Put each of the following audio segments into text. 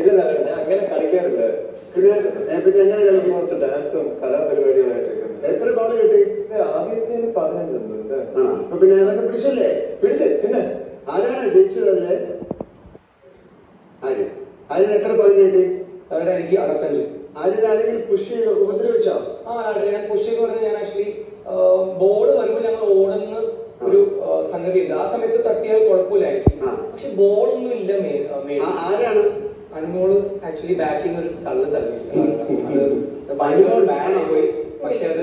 ഇല്ല അങ്ങനെ കളിക്കാറില്ല. പിന്നെ പിന്നെ എങ്ങനെ കളിക്കും? കുറച്ച് ഡാൻസും കലാപരിപാടികളായിട്ടൊക്കെ. എത്ര ബോൾ കിട്ടി? ആദ്യത്തെ പതിനഞ്ചൊന്നും അപ്പൊ പിന്നെ അതൊക്കെ പിടിച്ചല്ലേ? പിടിച്ച് പിന്നെ. ആരാണ് ജയിച്ചത് അതിൽ? ആര്യൻ ആര്യന് എത്ര പോയിന്റ് കിട്ടി? അവിടെ എനിക്ക് അറുപത്തഞ്ച്. ആര്യൻ ആരെങ്കിലും പുഷ് ചെയ്ത് ഉപദ്രവിച്ചോ? ആ ഞാൻ പുഷ് ചെയ്ത് പറഞ്ഞാൽ ഞാൻ ആക്ച്വലി ബോർഡ് വരുമ്പോൾ ഞങ്ങൾ ഓടുന്ന ഒരു സംഗതി ഉണ്ട് ആ സമയത്ത് തട്ടിയാൽ കുഴപ്പമില്ലായിരിക്കും. പക്ഷെ ബോളൊന്നും ഇല്ല ആരാണ്? അനുമോൾ ആക്ച്വലി ബാക്കിൽ നിന്ന് ഒരു തള്ളു തള്ളി. ഭയങ്കര ബാഡ് പോയി. പക്ഷെ അത്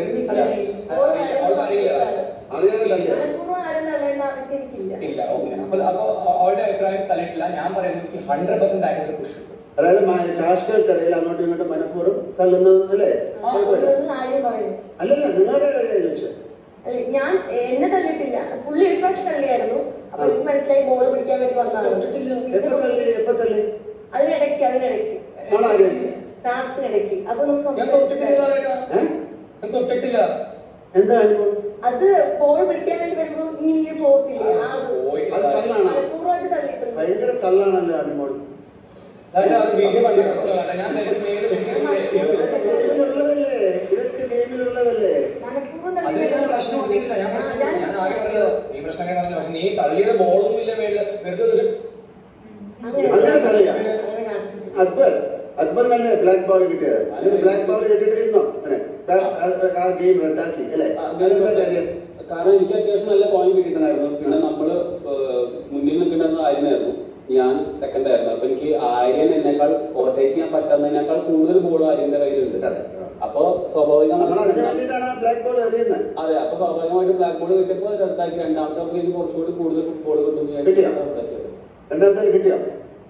ഇല്ല ഓക്കെ അപ്പൊ അപ്പൊ അവളുടെ അഭിപ്രായം തള്ളിയിട്ടില്ല. ഞാൻ പറയുന്നത് എനിക്ക് ഹൺഡ്രഡ് പെർസെന്റ് ബാക്കിൽ പുഷ് അതായത് ടാസ്കുകൾക്കിടയിൽ അങ്ങോട്ടും ഇങ്ങോട്ടും മനഃപൂർവം തള്ളുന്നത് അല്ലേ? അല്ലല്ല നിങ്ങളുടെ ചോദിച്ചത് ഞാൻ എന്നെ തള്ളിയിട്ടില്ല. പുള്ളി ഒരു പ്രാവശ്യം തള്ളിയായിരുന്നു. അപ്പൊ എനിക്ക് മനസ്സിലായി ബോൾ പിടിക്കാൻ വേണ്ടി വന്നതാണ്. അതിനിടയ്ക്ക് അതിനിടയ്ക്ക്. ടാസ്കിനിടയ്ക്ക് അപ്പൊ നമുക്ക് എന്താ അത് ബോൾ പിടിക്കാൻ വേണ്ടി വരുമ്പോ ഇങ്ങനെ പോകത്തില്ല? മനഃപൂർവമായിട്ട് തള്ളിയിട്ടുണ്ട്. ഭയങ്കര തള്ളാണല്ലോ അനുമോൾ ലാലേട്ടാ, അത് വീഡിയോ കണ്ടു മനസ്സിലാവട്ടെ. ഞാൻ നേരെ മേലെ ഇതൊക്കെ ഗെയിമിലുള്ളതല്ലേ ഇതൊക്കെ ഗെയിമിലുള്ളതല്ലേ മനഃപൂർവം അതിന് ഞാൻ പ്രശ്നം വന്നിട്ടില്ല ഞാൻ പ്രശ്നം ഞാൻ ഞാൻ ആകെ പറഞ്ഞത് നീ പ്രശ്നം അങ്ങനെ പറഞ്ഞില്ല പക്ഷെ നീ തള്ളിയത് ബോളൊന്നും ഇല്ല മേളിൽ വെറുതെ ഒരു അങ്ങനെ അങ്ങനെ തള്ളിയാ? അങ്ങനെ കാണിച്ചിട്ടില്ല. അക്ബർ അക്ബറിനല്ലേ ബ്ലാക്ക് ബോൾ കിട്ടിയത്. ബ്ലാക്ക് ബോൾ കിട്ടിയിട്ട് ഇരുന്നോ? അല്ലെ? ആ- ഗെയിം റദ്ദാക്കി അല്ലേ? അതെന്താ കാര്യം? കാരണം എനിക്ക് അത്യാവശ്യം നല്ല കോയിൻ കിട്ടിയിട്ടുണ്ടായിരുന്നു പിന്നെ നമ്മൾ മുന്നിൽ നിൽക്കേണ്ടത് ആര്യനായിരുന്നു. ഞാൻ സെക്കൻഡ് ആയിരുന്നു. അപ്പൊ എനിക്ക് ആര്യൻ എന്നെക്കാൾ ഓവർടേക്ക് ചെയ്യാൻ പറ്റുന്നതിനേക്കാൾ കൂടുതൽ ബോൾ ആര്യന്റെ കയ്യിലുണ്ട്. അപ്പൊ സ്വാഭാവികമായിട്ട് അതെ അപ്പൊ സ്വാഭാവികമായിട്ട് ബ്ലാക്ക് ബോൾ കിട്ടിയപ്പോ റദ്ദാക്കി. രണ്ടാമത്തെ നമുക്ക് എനിക്ക് കുറച്ചുകൂടി കൂടുതൽ ബോൾ കിട്ടും? റദ്ദാക്കിയത് രണ്ടാമത്തെ കിട്ടിയോ?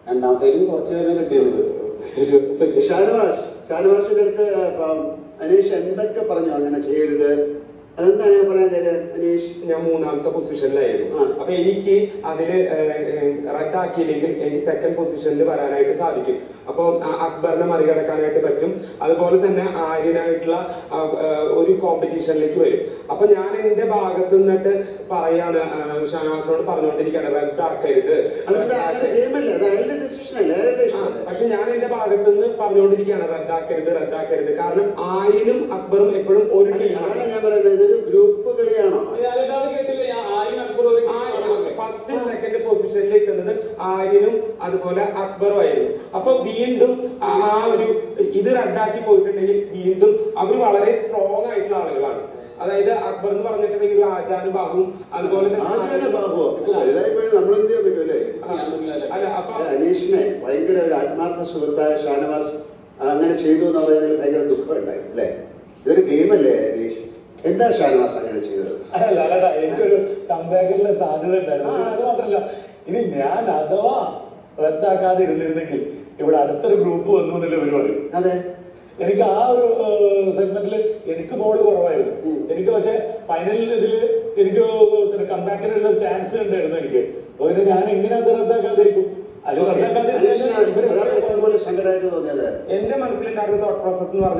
രണ്ടാമത്തേലും കുറച്ച് പേരെ കിട്ടിയത് ഷാനവാസ് ഷാനവാസിന്റെ അടുത്ത് അനീഷ് എന്തൊക്കെ പറഞ്ഞു അങ്ങനെ ചെയ്യരുത്? അതെന്താ ഞാൻ പറയാൻ കാര്യം അനീഷ്? ഞാൻ മൂന്നാമത്തെ പൊസിഷനിലായിരുന്നു. അപ്പൊ എനിക്ക് അതിൽ റദ്ദാക്കിയില്ലെങ്കിൽ എനിക്ക് സെക്കൻഡ് പൊസിഷനിൽ വരാനായിട്ട് സാധിക്കും. അപ്പൊ അക്ബറിനെ മറികടക്കാനായിട്ട് പറ്റും. അതുപോലെ തന്നെ ആര്യനായിട്ടുള്ള ഒരു കോമ്പറ്റീഷനിലേക്ക് വരും. അപ്പൊ ഞാൻ എന്റെ ഭാഗത്ത് നിന്നിട്ട് പറയാണ് ഷാനവാസിനോട് പറഞ്ഞുകൊണ്ടിരിക്കുകയാണ് റദ്ദാക്കരുത്. പക്ഷെ ഞാൻ എന്റെ ഭാഗത്ത് നിന്ന് പറഞ്ഞുകൊണ്ടിരിക്കുകയാണ് റദ്ദാക്കരുത് റദ്ദാക്കരുത്. കാരണം ആയിനും അക്ബറും എപ്പോഴും ഒരു ടീമാണ്. ഞാൻ പറയുന്നത് ഇതൊരു ഗ്രൂപ്പ് കളിയാണോ? കേട്ടില്ല. ഞാൻ അക്ബറും ഫസ്റ്റ് സെക്കൻഡ് പൊസിഷനിൽ എത്തുന്നത് ആര്യനും അതുപോലെ അക്ബറും ആയിരുന്നു അപ്പൊ വീണ്ടും ആ ആ ഒരു ഇത് റദ്ദാക്കി പോയിട്ടുണ്ടെങ്കിൽ വീണ്ടും അവർ വളരെ സ്ട്രോങ് ആയിട്ടുള്ള ആളുകളാണ്. അതായത് അക്ബർ എന്ന് പറഞ്ഞിട്ടുണ്ടെങ്കിൽ ഒരു ആചാനുഭാവവും അതുപോലെ അല്ലേ. അല്ല? അപ്പൊ അനീഷിനെ ഭയങ്കര ഒരു ആത്മാർത്ഥ സുഹൃത്തായ ഷാനവാസ് അങ്ങനെ ചെയ്തു എന്നുള്ളതിൽ ഭയങ്കര ദുഃഖമുണ്ടായി അല്ലേ? ഇതൊരു ഗെയിമല്ലേ അനീഷ്? എന്താ ഷാനവാസ് അങ്ങനെ ചെയ്തത്? അല്ല അല്ലടാ എനിക്കൊരു കമ്പാക്കിലുള്ള സാധ്യത ഉണ്ടായിരുന്നു. അത് മാത്രല്ല ഇനി ഞാൻ അഥവാ റദ്ദാക്കാതെ ഇരുന്നിരുന്നെങ്കിൽ ഇവിടെ അടുത്തൊരു ഗ്രൂപ്പ് വന്നു എന്നല്ലേ പരിപാടി. അതെ. എനിക്ക് ആ ഒരു സെഗ്മെന്റിൽ എനിക്ക് ബോൾ കുറവായിരുന്നു. എനിക്ക് പക്ഷെ ഫൈനലിൽ ഇതിൽ എനിക്ക് കമ്പാക്കിനുള്ള ചാൻസ് ഉണ്ടായിരുന്നു എനിക്ക്. അപ്പൊ പിന്നെ ഞാൻ എങ്ങനെ അത് റദ്ദാക്കാതിരിക്കും? അത് റദ്ദാക്കാതിരിക്കും എന്റെ മനസ്സിലുണ്ടായിരുന്ന തോട്ട് പ്രോസസ് എന്ന് പറഞ്ഞാൽ